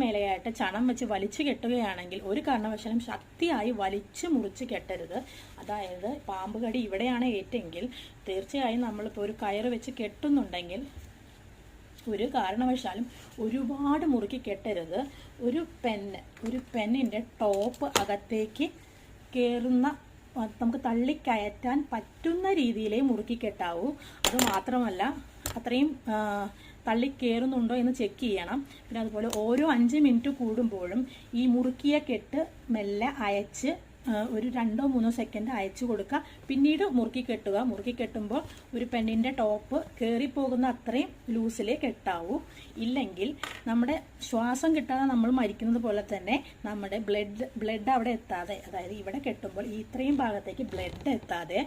മേലെയായിട്ട് ചണം വെച്ച് വലിച്ചു കെട്ടുകയാണെങ്കിൽ ഒരു കാരണവശാലും ശക്തിയായി വലിച്ചു മുറിച്ച് കെട്ടരുത്. അതായത് പാമ്പ് കടി ഇവിടെയാണ് ഏറ്റെങ്കിൽ തീർച്ചയായും നമ്മളിപ്പോൾ ഒരു കയറ് വെച്ച് കെട്ടുന്നുണ്ടെങ്കിൽ ഒരു കാരണവശാലും ഒരുപാട് മുറുക്കി കെട്ടരുത്. ഒരു പെന്ന് ഒരു പെന്നിന്റെ ടോപ്പ് അകത്തേക്ക് കയറുന്ന നമുക്ക് തള്ളിക്കയറ്റാൻ പറ്റുന്ന രീതിയിലേ മുറുക്കി കെട്ടാവൂ. അത് മാത്രമല്ല അത്രയും തള്ളി കയറുന്നുണ്ടോ എന്ന് ചെക്ക് ചെയ്യണം. പിന്നെ അതുപോലെ ഓരോ അഞ്ച് മിനിറ്റ് കൂടുമ്പോഴും ഈ മുറുക്കിയ കെട്ട് മെല്ലെ അയച്ച് ഒരു രണ്ടോ മൂന്നോ സെക്കൻഡ് അയച്ചു കൊടുക്കുക. പിന്നീട് മുറുക്കി കെട്ടുക. മുറുക്കി കെട്ടുമ്പോൾ ഒരു പെണ്ണിന്റെ ടോപ്പ് കയറിപ്പോകുന്ന അത്രയും ലൂസിലേ കെട്ടാവൂ. ഇല്ലെങ്കിൽ നമ്മുടെ ശ്വാസം കിട്ടാതെ നമ്മൾ മരിക്കുന്നത് പോലെ തന്നെ നമ്മുടെ ബ്ലഡ് ബ്ലഡ് അവിടെ എത്താതെ അതായത് ഇവിടെ കെട്ടുമ്പോൾ ഈ ഇത്രയും ഭാഗത്തേക്ക് ബ്ലഡ് എത്താതെ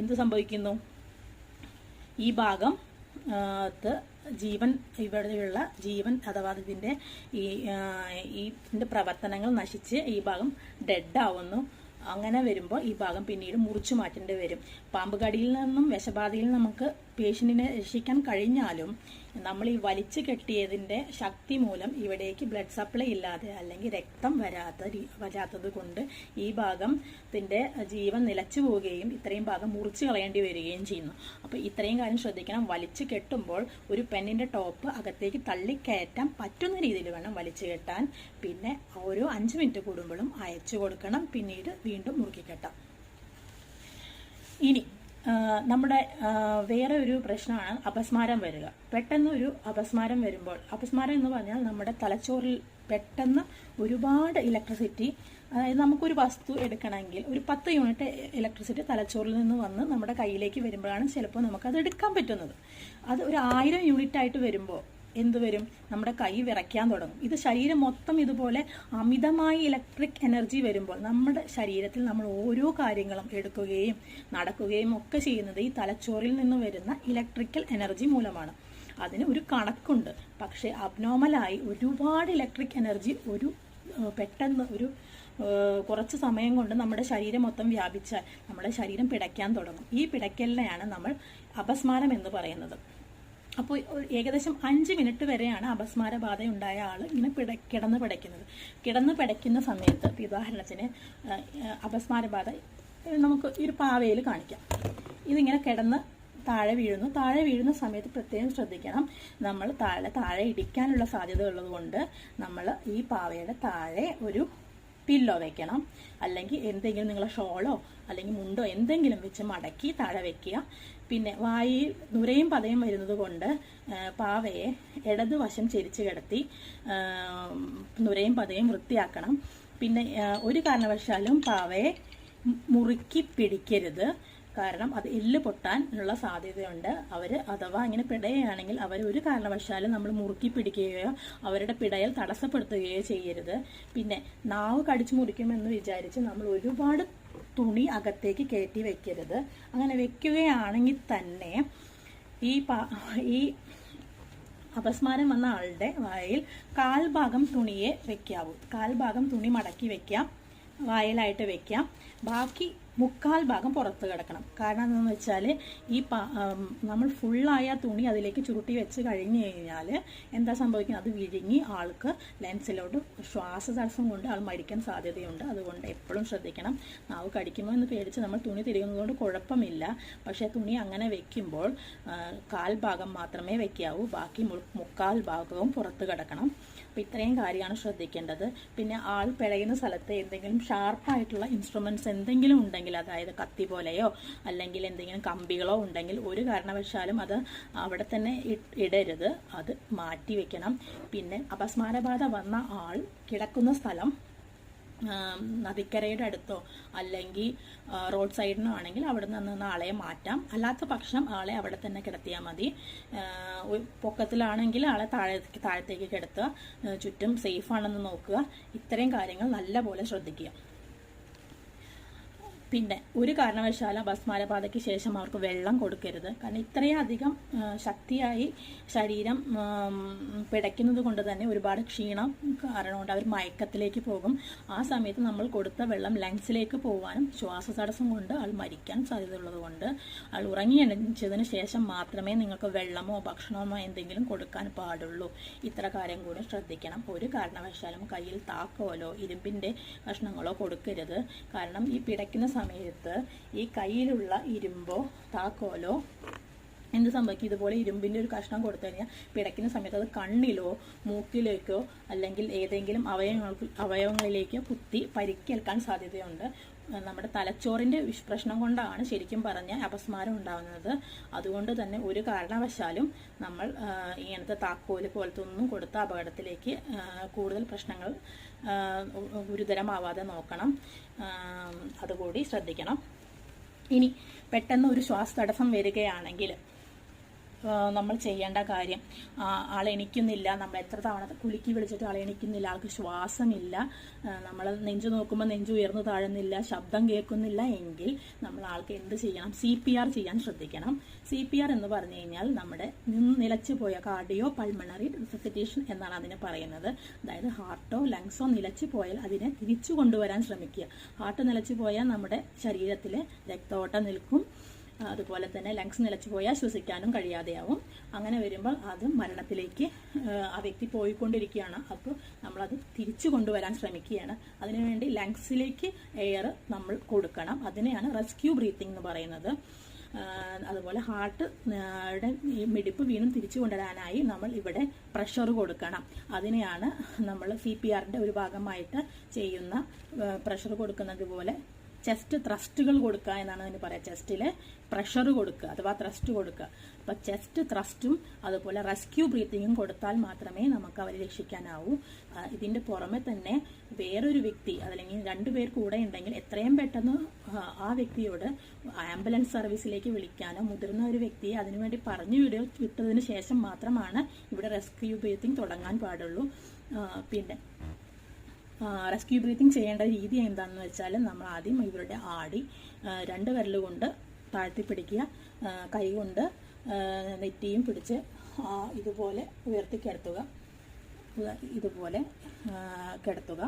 എന്ത് സംഭവിക്കുന്നു? ഈ ഭാഗം ജീവൻ ഇവിടെയുള്ള ജീവൻ അഥവാ ഇതിന്റെ ഈ ഇതിന്റെ പ്രവർത്തനങ്ങൾ നശിച്ച് ഈ ഭാഗം ഡെഡ് ആവുന്നു. അങ്ങനെ വരുമ്പോൾ ഈ ഭാഗം പിന്നീട് മുറിച്ചു മാറ്റേണ്ടി വരും. പാമ്പ് കടിയിൽ നിന്നും വിഷബാധയിൽ നമുക്ക് പേഷ്യന്റിനെ രക്ഷിക്കാൻ കഴിഞ്ഞാലും നമ്മൾ ഈ വലിച്ചു കെട്ടിയതിന്റെ ശക്തി മൂലം ഇവിടേക്ക് ബ്ലഡ് സപ്ലൈ ഇല്ലാതെ അല്ലെങ്കിൽ രക്തം വരാത്ത വരാത്തത് കൊണ്ട് ഈ ഭാഗത്തിന്റെ ജീവൻ നിലച്ചു പോവുകയും ഇത്രയും ഭാഗം മുറിച്ച് കളയേണ്ടി വരികയും ചെയ്യുന്നു. അപ്പോൾ ഇത്രയും കാര്യം ശ്രദ്ധിക്കണം. വലിച്ചു കെട്ടുമ്പോൾ ഒരു പെണ്ണിന്റെ ടോപ്പ് അകത്തേക്ക് തള്ളിക്കയറ്റാൻ പറ്റുന്ന രീതിയിൽ വേണം വലിച്ചു കെട്ടാൻ. പിന്നെ ഓരോ അഞ്ച് മിനിറ്റ് കൂടുമ്പോഴും അയച്ചു കൊടുക്കണം. പിന്നീട് വീണ്ടും മുറുക്കി കെട്ടാം. ഇനി നമ്മുടെ വേറെ ഒരു പ്രശ്നമാണ് അപസ്മാരം വരിക. പെട്ടെന്ന് ഒരു അപസ്മാരം വരുമ്പോൾ അപസ്മാരം എന്ന് പറഞ്ഞാൽ നമ്മുടെ തലച്ചോറിൽ പെട്ടെന്ന് ഒരുപാട് ഇലക്ട്രിസിറ്റി അതായത് നമുക്കൊരു വസ്തു എടുക്കണമെങ്കിൽ ഒരു പത്ത് യൂണിറ്റ് ഇലക്ട്രിസിറ്റി തലച്ചോറിൽ നിന്ന് വന്ന് നമ്മുടെ കയ്യിലേക്ക് വരുമ്പോഴാണ് ചിലപ്പോൾ നമുക്കത് എടുക്കാൻ പറ്റുന്നത്. അത് ഒരു ആയിരം യൂണിറ്റ് ആയിട്ട് വരുമ്പോൾ എന്ത് വരും നമ്മുടെ കൈ വിറയ്ക്കാൻ തുടങ്ങും. ഇത് ശരീരം മൊത്തം ഇതുപോലെ അമിതമായി ഇലക്ട്രിക് എനർജി വരുമ്പോൾ നമ്മുടെ ശരീരത്തിൽ നമ്മൾ ഓരോ കാര്യങ്ങളും എടുക്കുകയും നടക്കുകയും ഒക്കെ ചെയ്യുന്നത് ഈ തലച്ചോറിൽ നിന്ന് വരുന്ന ഇലക്ട്രിക്കൽ എനർജി മൂലമാണ്. അതിന് ഒരു കണക്കുണ്ട്. പക്ഷേ അബ്നോർമലായി ഒരുപാട് ഇലക്ട്രിക് എനർജി ഒരു പെട്ടെന്ന് ഒരു കുറച്ച് സമയം കൊണ്ട് നമ്മുടെ ശരീരം മൊത്തം വ്യാപിച്ചാൽ നമ്മുടെ ശരീരം പിടയ്ക്കാൻ തുടങ്ങും. ഈ പിടയ്ക്കലിനെയാണ് നമ്മൾ അപസ്മാരം എന്ന് പറയുന്നത്. അപ്പോൾ ഏകദേശം അഞ്ച് മിനിറ്റ് വരെയാണ് അപസ്മാര ഉണ്ടായ ആൾ ഇങ്ങനെ പിട കിടന്ന് പിടയ്ക്കുന്നത്. കിടന്ന് പിടയ്ക്കുന്ന സമയത്ത് ഉദാഹരണത്തിന് അപസ്മാര ബാധ നമുക്ക് ഒരു പാവയിൽ കാണിക്കാം. ഇതിങ്ങനെ കിടന്ന് താഴെ വീഴുന്നു. താഴെ വീഴുന്ന സമയത്ത് പ്രത്യേകം ശ്രദ്ധിക്കണം. നമ്മൾ താഴെ താഴെ ഇടിക്കാനുള്ള സാധ്യത ഉള്ളതുകൊണ്ട് നമ്മൾ ഈ പാവയുടെ താഴെ ഒരു പില്ലോ വെക്കണം. അല്ലെങ്കിൽ എന്തെങ്കിലും നിങ്ങളെ ഷോളോ അല്ലെങ്കിൽ മുണ്ടോ എന്തെങ്കിലും വെച്ച് മടക്കി താഴെ വെക്കുക. പിന്നെ വായി നുരയും പതയും വരുന്നത് കൊണ്ട് പാവയെ ഇടതുവശം ചെരിച്ച് കിടത്തി നുരയും പതയും വൃത്തിയാക്കണം. പിന്നെ ഒരു കാരണവശാലും പാവയെ മുറുക്കി പിടിക്കരുത്. കാരണം അത് എല്ല് പൊട്ടാനുള്ള സാധ്യതയുണ്ട്. അവർ അഥവാ ഇങ്ങനെ പിടയുകയാണെങ്കിൽ അവർ ഒരു കാരണവശാലും നമ്മൾ മുറുക്കി പിടിക്കുകയോ അവരുടെ പിടയൽ തടസ്സപ്പെടുത്തുകയോ ചെയ്യരുത്. പിന്നെ നാവ് കടിച്ചു മുറിക്കുമെന്ന് വിചാരിച്ച് നമ്മൾ ഒരുപാട് തുണി അകത്തേക്ക് കയറ്റി വെക്കരുത്. അങ്ങനെ വെക്കുകയാണെങ്കിൽ തന്നെ ഈ ഈ അപസ്മാരം വന്ന ആളുടെ വായിൽ കാൽഭാഗം തുണിയെ വെക്കാവൂ. കാൽഭാഗം തുണി മടക്കി വെക്കാം. വായിലായിട്ട് വെക്കാം. ബാക്കി മുക്കാൽ ഭാഗം പുറത്ത് കിടക്കണം. കാരണം എന്താണെന്ന് വെച്ചാൽ ഈ നമ്മൾ ഫുള്ളായ തുണി അതിലേക്ക് ചുരുട്ടി വെച്ച് കഴിഞ്ഞ് കഴിഞ്ഞാൽ എന്താ സംഭവിക്കുന്നത്? അത് വിഴുങ്ങി ആൾക്ക് ലെൻസിലോട്ട് ശ്വാസ തടസ്സം കൊണ്ട് ആൾ മരിക്കാൻ സാധ്യതയുണ്ട്. അതുകൊണ്ട് എപ്പോഴും ശ്രദ്ധിക്കണം. നാവ് കടിക്കുമോ എന്ന് പേടിച്ച് നമ്മൾ തുണി തിരിയുന്നതുകൊണ്ട് കുഴപ്പമില്ല. പക്ഷേ തുണി അങ്ങനെ വെക്കുമ്പോൾ കാൽ ഭാഗം മാത്രമേ വയ്ക്കാവൂ ബാക്കി മുക്കാൽ ഭാഗവും പുറത്ത് കിടക്കണം. അപ്പോൾ ഇത്രയും കാര്യമാണ് ശ്രദ്ധിക്കേണ്ടത്. പിന്നെ ആൾ പിഴയുന്ന സ്ഥലത്ത് എന്തെങ്കിലും ഷാർപ്പായിട്ടുള്ള ഇൻസ്ട്രുമെന്റ്സ് എന്തെങ്കിലും ഉണ്ടെങ്കിൽ അതായത് കത്തി പോലെയോ അല്ലെങ്കിൽ എന്തെങ്കിലും കമ്പികളോ ഉണ്ടെങ്കിൽ ഒരു കാരണവശാലും അത് അവിടെ തന്നെ ഇടരുത്. അത് മാറ്റി വെക്കണം. പിന്നെ അപസ്മാരബാധ വന്ന ആൾ കിടക്കുന്ന സ്ഥലം നദിക്കരയുടെ അടുത്തോ അല്ലെങ്കിൽ റോഡ് സൈഡിനോ ആണെങ്കിൽ അവിടെ നിന്ന് ആളെ മാറ്റാം. അല്ലാത്ത പക്ഷം ആളെ അവിടെ തന്നെ കിടത്തിയാൽ മതി. പൊക്കത്തിലാണെങ്കിൽ ആളെ താഴെ താഴത്തേക്ക് കിടത്തുക. ചുറ്റും സേഫ് ആണെന്ന് നോക്കുക. ഇത്രയും കാര്യങ്ങൾ നല്ലപോലെ ശ്രദ്ധിക്കുക. പിന്നെ ഒരു കാരണവശാലും ഭസ്മാരപാതയ്ക്ക് ശേഷം അവർക്ക് വെള്ളം കൊടുക്കരുത്. കാരണം ഇത്രയും അധികം ശക്തിയായി ശരീരം പിടയ്ക്കുന്നത് കൊണ്ട് തന്നെ ഒരുപാട് ക്ഷീണം കാരണമുണ്ട്. അവർ മയക്കത്തിലേക്ക് പോകും. ആ സമയത്ത് നമ്മൾ കൊടുത്ത വെള്ളം ലങ്സിലേക്ക് പോകാനും ശ്വാസതടസ്സം കൊണ്ട് ആൾ മരിക്കാൻ സാധ്യതയുള്ളത് കൊണ്ട് ആൾ ഉറങ്ങി എണീച്ചതിന് ശേഷം മാത്രമേ നിങ്ങൾക്ക് വെള്ളമോ ഭക്ഷണമോ എന്തെങ്കിലും കൊടുക്കാൻ പാടുള്ളൂ. ഇത്ര കാര്യം കൂടി ശ്രദ്ധിക്കണം. ഒരു കാരണവശാലും കയ്യിൽ താക്കോലോ ഇരുമ്പിന്റെ കഷ്ണങ്ങളോ കൊടുക്കരുത്. കാരണം ഈ പിടയ്ക്കുന്ന സമയത്ത് ഈ കയ്യിലുള്ള ഇരുമ്പോ താക്കോലോ എന്ത് സംഭവിക്കും? ഇതുപോലെ ഇരുമ്പിന്റെ ഒരു കഷ്ണം കൊടുത്തു കഴിഞ്ഞാൽ പിടയ്ക്കുന്ന സമയത്ത് അത് കണ്ണിലോ മൂക്കിലേക്കോ അല്ലെങ്കിൽ ഏതെങ്കിലും അവയവങ്ങൾക്ക് അവയവങ്ങളിലേക്കോ കുത്തി പരിക്കേൽക്കാൻ സാധ്യതയുണ്ട്. നമ്മുടെ തലച്ചോറിന്റെ പ്രശ്നം കൊണ്ടാണ് ശരിക്കും പറഞ്ഞ അപസ്മാരം ഉണ്ടാകുന്നത്. അതുകൊണ്ട് തന്നെ ഒരു കാരണവശാലും നമ്മൾ ഇങ്ങനത്തെ താക്കോൽ പോലത്തെ ഒന്നും കൊടുത്ത അപകടത്തിലേക്ക് കൂടുതൽ പ്രശ്നങ്ങൾ ഗുരുതരമാവാതെ നോക്കണം. അതുകൂടി ശ്രദ്ധിക്കണം. ഇനി പെട്ടെന്ന് ഒരു ശ്വാസ തടസ്സം വരികയാണെങ്കിൽ നമ്മൾ ചെയ്യേണ്ട കാര്യം ആൾ എണിക്കുന്നില്ല നമ്മൾ എത്ര തവണ കുലുക്കി വിളിച്ചിട്ട് ആൾ എണിക്കുന്നില്ല ആൾക്ക് ശ്വാസമില്ല നമ്മൾ നെഞ്ചു നോക്കുമ്പോൾ നെഞ്ചു ഉയർന്നു താഴുന്നില്ല ശബ്ദം കേൾക്കുന്നില്ല എങ്കിൽ നമ്മൾ ആൾക്ക് എന്ത് ചെയ്യണം? സി പി ആർ ചെയ്യാൻ ശ്രദ്ധിക്കണം. സി പി ആർ എന്ന് പറഞ്ഞു കഴിഞ്ഞാൽ നമ്മുടെ നിലച്ചു പോയ കാർഡിയോ പൾമണറി റിസസിറ്റേഷൻ എന്നാണ് അതിനെ പറയുന്നത്. അതായത് ഹാർട്ടോ ലങ്സോ നിലച്ചു പോയാൽ അതിനെ തിരിച്ചു കൊണ്ടുവരാൻ ശ്രമിക്കുക. ഹാർട്ട് നിലച്ചു പോയാൽ നമ്മുടെ ശരീരത്തിലെ രക്തോട്ടം നിൽക്കും. അതുപോലെ തന്നെ ലങ്സ് നിലച്ചു പോയാൽ ശ്വസിക്കാനും കഴിയാതെയാവും. അങ്ങനെ വരുമ്പോൾ അത് മരണത്തിലേക്ക് ആ, വ്യക്തി പോയിക്കൊണ്ടിരിക്കുകയാണ്. അപ്പോൾ നമ്മളത് തിരിച്ചു കൊണ്ടുവരാൻ ശ്രമിക്കുകയാണ്. അതിനുവേണ്ടി ലങ്സിലേക്ക് എയർ നമ്മൾ കൊടുക്കണം. അതിനെയാണ് റെസ്ക്യൂ ബ്രീത്തിങ് എന്ന് പറയുന്നത്. അതുപോലെ ഹാർട്ട് ഈ മിടിപ്പ് വീണ്ടും തിരിച്ചു കൊണ്ടുവരാനായി നമ്മൾ ഇവിടെ പ്രഷർ കൊടുക്കണം. അതിനെയാണ് നമ്മൾ സി പി ആറിന്റെ ഒരു ഭാഗമായിട്ട് ചെയ്യുന്ന പ്രഷർ കൊടുക്കുന്നത് പോലെ ചെസ്റ്റ് ത്രസ്റ്റുകൾ കൊടുക്കുക എന്നാണ് അതിന് പറയുക. ചെസ്റ്റിൽ പ്രഷർ കൊടുക്കുക അഥവാ ത്രസ്റ്റ് കൊടുക്കുക. അപ്പോൾ ചെസ്റ്റ് ത്രസ്റ്റും അതുപോലെ റെസ്ക്യൂ ബ്രീത്തിങ്ങും കൊടുത്താൽ മാത്രമേ നമുക്ക് അവരെ രക്ഷിക്കാനാവൂ. ഇതിന്റെ പുറമെ തന്നെ വേറൊരു വ്യക്തി അതല്ലെങ്കിൽ രണ്ടുപേർ കൂടെ ഉണ്ടെങ്കിൽ എത്രയും പെട്ടെന്ന് ആ, വ്യക്തിയോട് ആംബുലൻസ് സർവീസിലേക്ക് വിളിക്കാനോ മുതിർന്ന ഒരു വ്യക്തിയെ അതിനുവേണ്ടി പറഞ്ഞു വിട വിട്ടതിന് ശേഷം മാത്രമാണ് ഇവിടെ റെസ്ക്യൂ ബ്രീത്തിങ് തുടങ്ങാൻ പാടുള്ളൂ. പിന്നെ റെസ്ക്യൂ ബ്രീത്തിങ് ചെയ്യേണ്ട രീതി എന്താണെന്ന് വെച്ചാൽ നമ്മൾ ആദ്യം ഇവരുടെ ആടി രണ്ട് വിരലുകൊണ്ട് താഴ്ത്തി പിടിക്കുക കൈകൊണ്ട് നെറ്റിയും പിടിച്ച് ഇതുപോലെ ഉയർത്തി കിടത്തുക ഇതുപോലെ കിടത്തുക.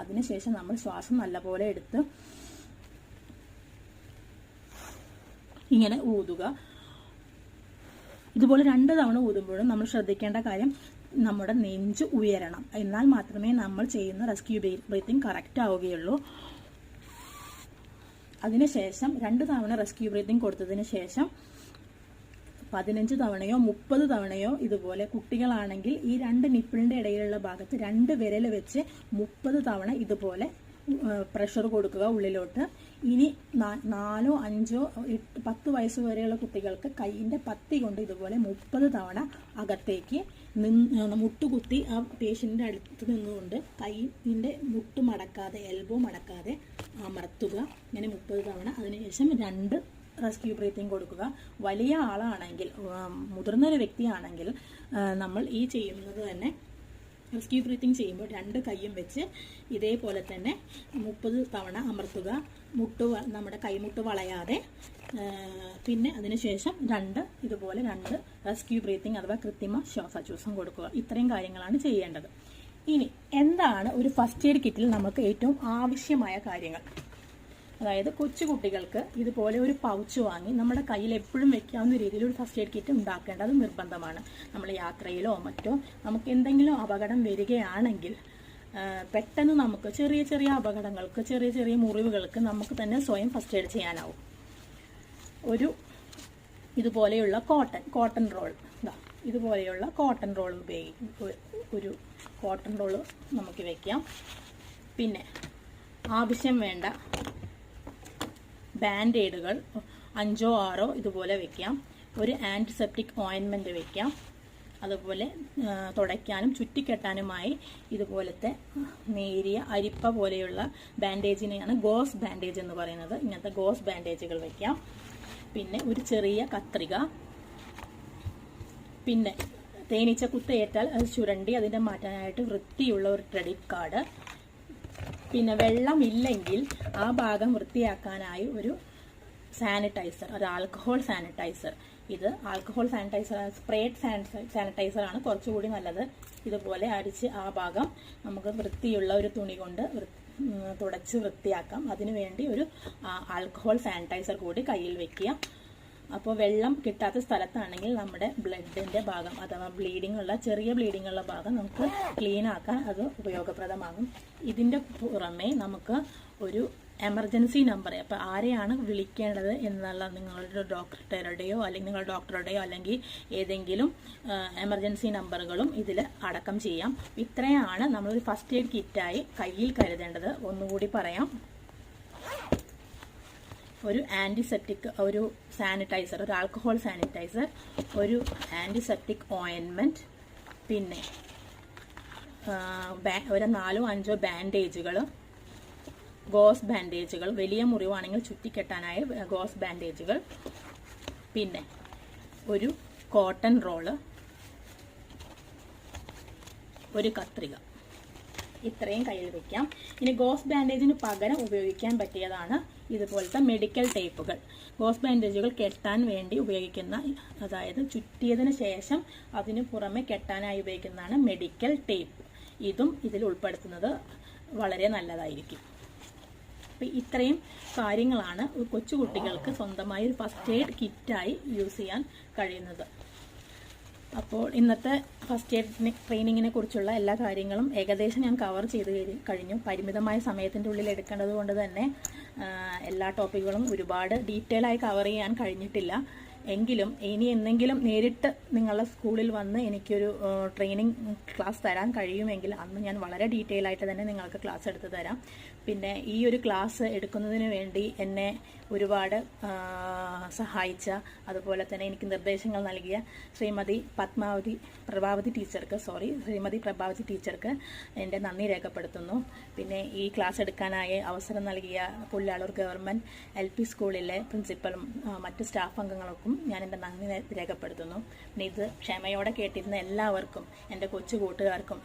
അതിനുശേഷം നമ്മൾ ശ്വാസം നല്ലപോലെ എടുത്ത് ഇങ്ങനെ ഊതുക. ഇതുപോലെ രണ്ട് തവണ ഊതുമ്പോഴും നമ്മൾ ശ്രദ്ധിക്കേണ്ട കാര്യം നമ്മുടെ നെഞ്ച് ഉയരണം. എന്നാൽ മാത്രമേ നമ്മൾ ചെയ്യുന്ന റെസ്ക്യൂ ബ്രീത്തിങ് കറക്റ്റ് ആവുകയുള്ളൂ. അതിനുശേഷം രണ്ട് തവണ റെസ്ക്യൂ ബ്രീത്തിങ് കൊടുത്തതിന് ശേഷം പതിനഞ്ച് തവണയോ മുപ്പത് തവണയോ ഇതുപോലെ കുട്ടികളാണെങ്കിൽ ഈ രണ്ട് നിപ്പിളിന്റെ ഇടയിലുള്ള ഭാഗത്ത് രണ്ട് വിരൽ വെച്ച് മുപ്പത് തവണ ഇതുപോലെ പ്രഷർ കൊടുക്കുക ഉള്ളിലോട്ട്. ഇനി നാലോ അഞ്ചോ എട്ട് പത്ത് വയസ്സ് വരെയുള്ള കുട്ടികൾക്ക് കൈയിന്റെ പത്തി കൊണ്ട് ഇതുപോലെ മുപ്പത് തവണ അകത്തേക്ക് നിന്ന് മുട്ടുകുത്തി ആ പേഷ്യന്റെ അടുത്ത് നിന്നുകൊണ്ട് കൈയിന്റെ മുട്ട് മടക്കാതെ എൽബോ മടക്കാതെ അമർത്തുക. ഇങ്ങനെ മുപ്പത് തവണ. അതിനുശേഷം രണ്ട് റെസ്ക്യൂ ബ്രീത്തിങ് കൊടുക്കുക. വലിയ ആളാണെങ്കിൽ മുതിർന്ന ഒരു വ്യക്തിയാണെങ്കിൽ നമ്മൾ ഈ ചെയ്യുന്നത് തന്നെ റെസ്ക്യൂ ബ്രീത്തിങ് ചെയ്യുമ്പോൾ രണ്ട് കൈയും വെച്ച് ഇതേപോലെ തന്നെ മുപ്പത് തവണ അമർത്തുക. മുട്ട് നമ്മുടെ കൈമുട്ട് വളയാതെ പിന്നെ അതിനുശേഷം രണ്ട് ഇതുപോലെ രണ്ട് റെസ്ക്യൂ ബ്രീത്തിങ് അഥവാ കൃത്രിമ ശ്വാസോച്ഛ്വാസം കൊടുക്കുക. ഇത്രയും കാര്യങ്ങളാണ് ചെയ്യേണ്ടത്. ഇനി എന്താണ് ഒരു ഫസ്റ്റ് എയ്ഡ് കിറ്റിൽ നമുക്ക് ഏറ്റവും ആവശ്യമായ കാര്യങ്ങൾ? അതായത് കൊച്ചു കുട്ടികൾക്ക് ഇതുപോലെ ഒരു പൗച്ച് വാങ്ങി നമ്മുടെ കയ്യിൽ എപ്പോഴും വെക്കാവുന്ന രീതിയിൽ ഒരു ഫസ്റ്റ് എയ്ഡ് കിറ്റ് ഉണ്ടാക്കേണ്ടത് നിർബന്ധമാണ്. നമ്മൾ യാത്രയിലോ മറ്റോ നമുക്ക് എന്തെങ്കിലും അപകടം വരികയാണെങ്കിൽ പെട്ടെന്ന് നമുക്ക് ചെറിയ ചെറിയ അപകടങ്ങൾക്ക് ചെറിയ ചെറിയ മുറിവുകൾക്ക് നമുക്ക് തന്നെ സ്വയം ഫസ്റ്റ് എയ്ഡ് ചെയ്യാനാവും. ഒരു ഇതുപോലെയുള്ള കോട്ടൺ കോട്ടൺ റോൾ ഇതാ ഇതുപോലെയുള്ള കോട്ടൺ റോൾ ഉപയോഗിക്കും. ഒരു കോട്ടൺ റോൾ നമുക്ക് വെക്കാം. പിന്നെ ആവശ്യം വേണ്ട ബാൻഡേഡുകൾ അഞ്ചോ ആറോ ഇതുപോലെ വെക്കാം. ഒരു ആന്റിസെപ്റ്റിക് ഓയിൻമെന്റ് വെക്കാം. അതുപോലെ തുടയ്ക്കാനും ചുറ്റിക്കെട്ടാനുമായി ഇതുപോലത്തെ നേരിയ അരിപ്പ പോലെയുള്ള ബാൻഡേജിനെയാണ് ഗോസ് ബാൻഡേജ് എന്ന് പറയുന്നത്. ഇങ്ങനത്തെ ഗോസ് ബാൻഡേജുകൾ വെക്കാം. പിന്നെ ഒരു ചെറിയ കത്രിക. പിന്നെ തേനീച്ച കുത്തേറ്റാൽ അത് ചുരണ്ടി അതിനെ മാറ്റാനായിട്ട് വൃത്തിയുള്ള ഒരു ക്രെഡിറ്റ് കാർഡ്. പിന്നെ വെള്ളമില്ലെങ്കിൽ ആ ഭാഗം വൃത്തിയാക്കാനായി ഒരു സാനിറ്റൈസർ ഒരു ആൽക്കഹോൾ സാനിറ്റൈസർ. ഇത് ആൽക്കഹോൾ സാനിറ്റൈസർ സ്പ്രേഡ് സാനിറ്റൈസർ ആണ്. കുറച്ചുകൂടി നല്ലത്. ഇതുപോലെ അരിച്ച് ആ ഭാഗം നമുക്ക് വൃത്തിയുള്ള ഒരു തുണി കൊണ്ട് തുടച്ച് വൃത്തിയാക്കാം. അതിനുവേണ്ടി ഒരു ആൽക്കഹോൾ സാനിറ്റൈസർ കൂടി കയ്യിൽ വെക്കുക. അപ്പോൾ വെള്ളം കിട്ടാത്ത സ്ഥലത്താണെങ്കിൽ നമ്മുടെ ബ്ലഡിന്റെ ഭാഗം അഥവാ ബ്ലീഡിംഗ് ഉള്ള ചെറിയ ബ്ലീഡിംഗ് ഉള്ള ഭാഗം നമുക്ക് ക്ലീൻ ആക്കാൻ അത് ഉപയോഗപ്രദമാകും. ഇതിന്റെ പുറമേ നമുക്ക് ഒരു എമർജൻസി നമ്പർ അപ്പോൾ ആരെയാണ് വിളിക്കേണ്ടത് എന്നുള്ള നിങ്ങളുടെ ഡോക്ടറുടെയോ അല്ലെങ്കിൽ നിങ്ങളുടെ ഡോക്ടറുടെയോ അല്ലെങ്കിൽ ഏതെങ്കിലും എമർജൻസി നമ്പറുകളും ഇതിൽ അടക്കം ചെയ്യാം. ഇത്രയാണ് നമ്മളൊരു ഫസ്റ്റ് എയ്ഡ് കിറ്റായി കയ്യിൽ കരുതേണ്ടത്. ഒന്നുകൂടി പറയാം. ഒരു ആന്റിസെപ്റ്റിക് ഒരു സാനിറ്റൈസർ ഒരു ആൽക്കഹോൾ സാനിറ്റൈസർ ഒരു ആന്റിസെപ്റ്റിക് ഓയിൻമെന്റ് പിന്നെ ഒരു നാലോ അഞ്ചോ ബാൻഡേജുകൾ ഗോസ് ബാൻഡേജുകൾ വലിയ മുറിവാണെങ്കിൽ ചുറ്റിക്കെട്ടാനായ ഗോസ് ബാൻഡേജുകൾ പിന്നെ ഒരു കോട്ടൺ റോൾ ഒരു കത്രിക. ഇത്രയും കയ്യിൽ വെക്കാം. ഇനി ഗോസ് ബാൻഡേജിന് പകരം ഉപയോഗിക്കാൻ പറ്റിയതാണ് ഇതുപോലത്തെ മെഡിക്കൽ ടേപ്പുകൾ ഗോസ് ബാൻഡേജുകൾ കെട്ടാൻ വേണ്ടി ഉപയോഗിക്കുന്ന അതായത് ചുറ്റിയതിന് ശേഷം അതിന് പുറമെ കെട്ടാനായി ഉപയോഗിക്കുന്നതാണ് മെഡിക്കൽ ടേപ്പ് ഇതും ഇതിൽ ഉൾപ്പെടുത്തുന്നത് വളരെ നല്ലതായിരിക്കും. അപ്പം ഇത്രയും കാര്യങ്ങളാണ് കൊച്ചുകുട്ടികൾക്ക് സ്വന്തമായി ഒരു ഫസ്റ്റ് എയ്ഡ് കിറ്റായി യൂസ് ചെയ്യാൻ കഴിയുന്നത്. അപ്പോൾ ഇന്നത്തെ ഫസ്റ്റ് എയ്ഡ് ട്രെയിനിങ്ങിനെ കുറിച്ചുള്ള എല്ലാ കാര്യങ്ങളും ഏകദേശം ഞാൻ കവർ ചെയ്ത് കഴിഞ്ഞു പരിമിതമായ സമയത്തിന്റെ ഉള്ളിൽ എടുക്കേണ്ടത് കൊണ്ട് തന്നെ എല്ലാ ടോപ്പിക്കുകളും ഒരുപാട് ഡീറ്റെയിൽ ആയി കവർ ചെയ്യാൻ കഴിഞ്ഞിട്ടില്ല. എങ്കിലും ഇനി എന്തെങ്കിലും നേരിട്ട് നിങ്ങളുടെ സ്കൂളിൽ വന്ന് എനിക്കൊരു ട്രെയിനിങ് ക്ലാസ് തരാൻ കഴിയുമെങ്കിൽ അന്ന് ഞാൻ വളരെ ഡീറ്റെയിൽ ആയിട്ട് തന്നെ നിങ്ങൾക്ക് ക്ലാസ് എടുത്ത് തരാം. പിന്നെ ഈ ഒരു ക്ലാസ് എടുക്കുന്നതിന് വേണ്ടി എന്നെ ഒരുപാട് സഹായിച്ച അതുപോലെ തന്നെ എനിക്ക് നിർദ്ദേശങ്ങൾ നൽകിയ ശ്രീമതി പത്മാവതി പ്രഭാവതി ടീച്ചർക്ക് സോറി ശ്രീമതി പ്രഭാവതി ടീച്ചർക്ക് എന്റെ നന്ദി രേഖപ്പെടുത്തുന്നു. പിന്നെ ഈ ക്ലാസ് എടുക്കാനായി അവസരം നൽകിയ പുല്ലാളൂർ ഗവൺമെന്റ് എൽ പി സ്കൂളിലെ പ്രിൻസിപ്പലും മറ്റ് സ്റ്റാഫ് അംഗങ്ങൾക്കും ഞാൻ എന്റെ നന്ദി രേഖപ്പെടുത്തുന്നു. പിന്നെ ഇത് ക്ഷമയോടെ കേട്ടിരുന്ന എല്ലാവർക്കും എന്റെ കൊച്ചു കൂട്ടുകാർക്കും